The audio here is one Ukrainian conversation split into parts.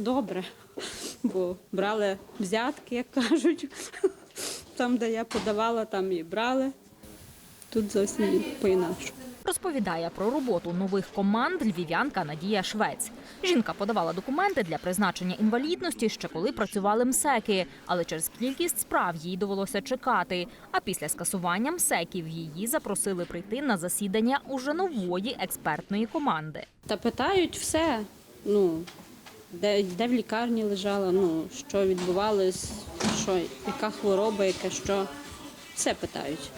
добре, бо брали взятки, як кажуть. Там, де я подавала, там і брали. Тут зовсім по-інакшому. Розповідає про роботу нових команд львів'янка Надія Швець. Жінка подавала документи для призначення інвалідності ще коли працювали МСЕКи, але через кількість справ їй довелося чекати. А після скасування МСЕКів її запросили прийти на засідання уже нової експертної команди. Та питають все, ну, де, де в лікарні лежала, ну, що відбувалось, що, яка хвороба, яке що. Все питають.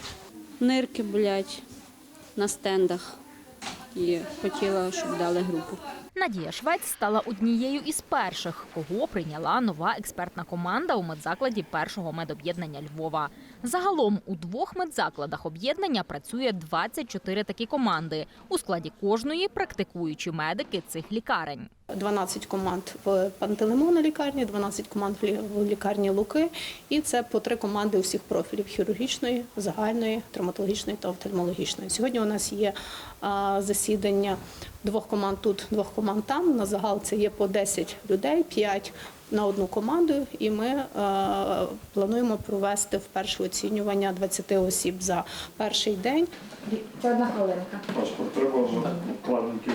Нирки болять на стендах. І хотіла, щоб дали групу. Надія Швець стала однією із перших, кого прийняла нова експертна команда у медзакладі першого медоб'єднання Львова. Загалом у двох медзакладах об'єднання працює 24 такі команди. У складі кожної практикуючі медики цих лікарень. 12 команд в Пантелеймона лікарні, 12 команд в лікарні Луки, і це по три команди усіх профілів хірургічної, загальної, травматологічної та офтальмологічної. Сьогодні у нас є засідання двох команд тут, двох команд там. На загал це є по 10 людей, 5 на одну команду, і ми плануємо провести вперше оцінювання 20 осіб за перший день. Паспорт треба вкладників.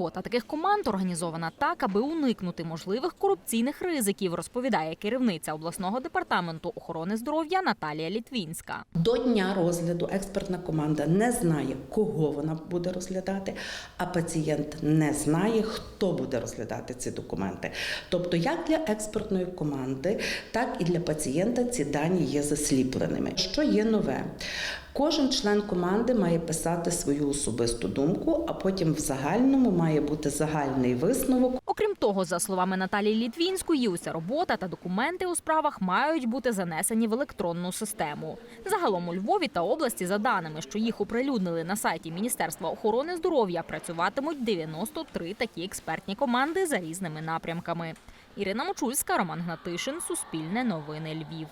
Робота таких команд організована так, аби уникнути можливих корупційних ризиків, розповідає керівниця обласного департаменту охорони здоров'я Наталія Літвінська. До дня розгляду експертна команда не знає, кого вона буде розглядати, а пацієнт не знає, хто буде розглядати ці документи. Тобто, як для експертної команди, так і для пацієнта ці дані є засліпленими. Що є нове? Кожен член команди має писати свою особисту думку, а потім в загальному має бути загальний висновок Окрім того, за словами Наталії Літвінської, уся робота та документи у справах мають бути занесені в електронну систему. Загалом у Львові та області, за даними, що їх оприлюднили на сайті Міністерства охорони здоров'я, працюватимуть 93 такі експертні команди за різними напрямками. Ірина Мочульська, Роман Гнатишин, Суспільне новини Львів.